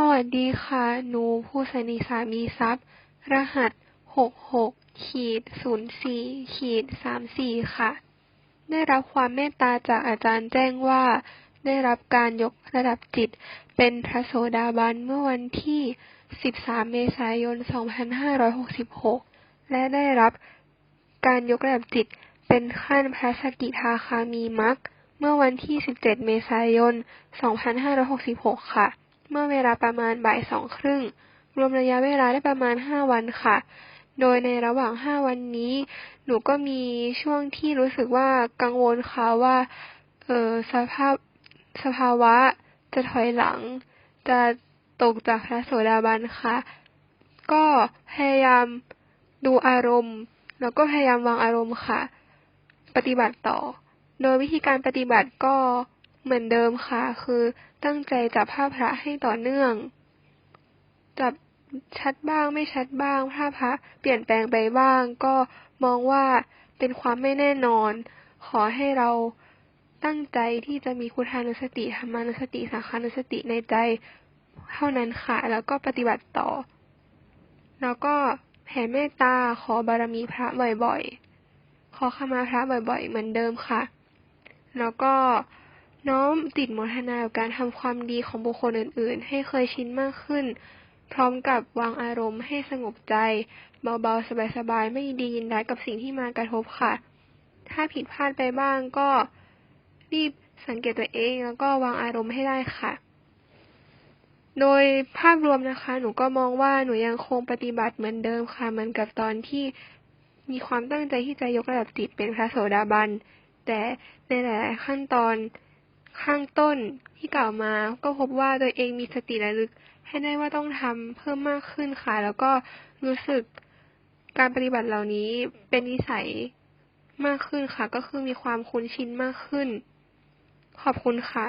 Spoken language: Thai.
สวัสดีค่ะ หนูภูสนิสามีทรัพย์ รหัสหกหกขีดศูนย์สี่ขีดสามสี่ค่ะ ได้รับความเมตตาจากอาจารย์แจ้งว่า ได้รับการยกระดับจิต เป็นพระโสดาบันเมื่อวันที่13เมษายน2566และได้รับการยกระดับจิต เป็นขั้นพระสกิทาคามีมรรคเมื่อวันที่17เมษายน2566ค่ะ เมื่อเวลาประมาณบ่ายสองครึ่ง รวมระยะเวลาได้ประมาณ5วันค่ะ โดยในระหว่าง5วันนี้ หนูก็มีช่วงที่รู้สึกว่ากังวลค่ะว่า เออสภาพสภาวะ จะถอยหลัง จะตกจากพระโสดาบันค่ะ ก็พยายามดูอารมณ์ แล้วก็พยายามวางอารมณ์ค่ะ ปฏิบัติต่อ โดยวิธีการปฏิบัติก็ เหมือนเดิมค่ะ คือตั้งใจจับภาพพระให้ต่อเนื่อง จับชัดบ้างไม่ชัดบ้างภาพพระเปลี่ยนแปลงไปบ้าง ก็มองว่าเป็นความไม่แน่นอน ขอให้เราตั้งใจที่จะมีพุทธานุสติธรรมานุสติสังขานุสติในใจเท่านั้นค่ะ แล้วก็ปฏิบัติต่อ แล้วก็แผ่เมตตาขอบารมีพระบ่อยๆ ขอขมาพระบ่อยๆ เหมือนเดิมค่ะ แล้วก็ น้อมติดโมทนากับการทำความดีของบุคคลอื่น ๆ ให้เคยชินมากขึ้น พร้อมกับวางอารมณ์ให้สงบใจ เบา ๆ สบาย ๆ ไม่ดียินร้ายกับสิ่งที่มากระทบค่ะ ถ้าผิดพลาดไปบ้างก็รีบสังเกตตัวเองแล้วก็วางอารมณ์ให้ได้ค่ะ โดยภาพรวมนะคะ หนูก็มองว่าหนูยังคงปฏิบัติเหมือนเดิมค่ะเหมือนกับตอนที่มีความตั้งใจที่จะยกระดับจิตเป็นพระโสดาบัน แต่ในหลาย ๆ ขั้นตอน ข้างต้นที่กล่าวมา ก็พบว่าตัวเองมีสติระลึก ให้ได้ว่าต้องทำเพิ่มมากขึ้นค่ะ แล้วก็รู้สึกการปฏิบัติเหล่านี้เป็นนิสัยมากขึ้นค่ะ ก็คือมีความคุ้นชินมากขึ้น ขอบคุณค่ะ